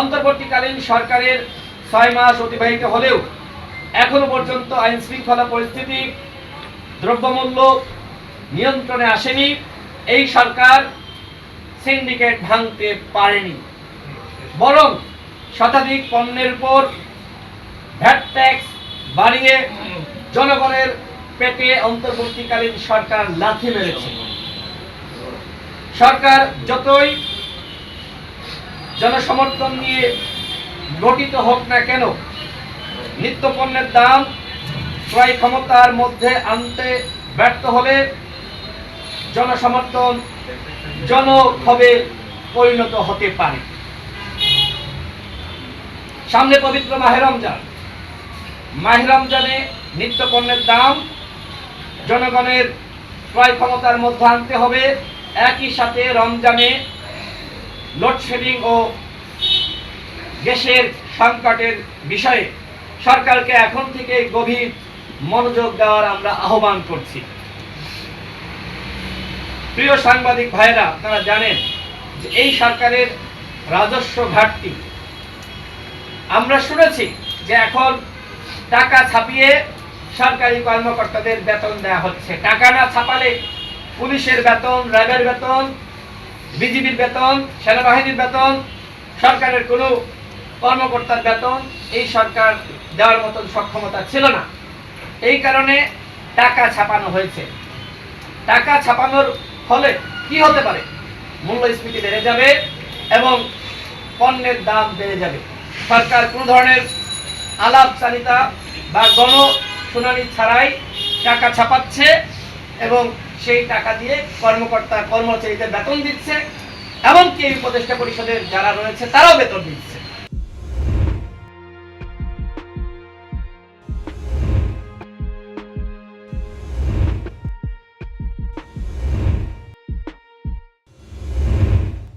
অন্তর্বর্তীকালীন সরকারের ছয় মাস অতিবাহিত হলেও এখনও পর্যন্ত আইন শৃঙ্খলা পরিস্থিতি দ্রব্যমূল্য নিয়ন্ত্রণে আসেনি। এই সরকার সিন্ডিকেট ভাঙতে পারেনি। বরং শতাধিক পণ্যের উপর ভ্যাট ট্যাক্স বাড়িয়ে জনগণের পেটে অন্তর্বর্তীকালীন সরকার লাথি মেরেছে। সরকার যতই জনসমর্থন নিয়ে গঠিত হোক না কেন নিত্য পণ্যের দাম ক্রয় ক্ষমতার মধ্যে আনতে ব্যর্থ হলে জনসমর্থন জনক্ষোভে পরিণত হতে পারে। সামনে পবিত্র মাহে রমজান। মাহে রমজানে নিত্য পণ্যের দাম জনগণের ক্রয় ক্ষমতার মধ্যে আনতে হবে। একই সাথে রমজানে লোডশেডিং ও গ্যাসের সংকটের বিষয়ে সরকারকে এখন থেকে গভীর মনোযোগ দেওয়ার আমরা আহ্বান করছি। প্রিয় সাংবাদিক ভাইরা আপনারা জানেন যে এই সরকারের রাজস্ব ঘাটতি। আমরা শুনেছি যে এখন টাকা ছাপিয়ে সরকারি কর্মকর্তাদের বেতন দেওয়া হচ্ছে। টাকা না ছাপালে পুলিশের বেতন, র্যাবের বেতন বিজিবির বেতন, সেনাবাহিনীর বেতন, সরকারের কোনো কর্মকর্তার বেতন, এই সরকার দেওয়ার মতন সক্ষমতা ছিল না। এই কারণে টাকা ছাপানো হয়েছে। টাকা ছাপানোর ফলে কি হতে পারে? মূল্যস্ফীতি বেড়ে যাবে এবং পণ্যের দাম বেড়ে যাবে। সরকার কোনো ধরনের আলাপচারিতা বা গণ শুনানি ছাড়াই টাকা ছাপাচ্ছে এবং সেই টাকা দিয়ে কর্মকর্তা, কর্মচারীদের বেতন দিচ্ছে, এমনকি এই উপদেষ্টা পরিষদের যারা রয়েছে, তারাও বেতন দিচ্ছে।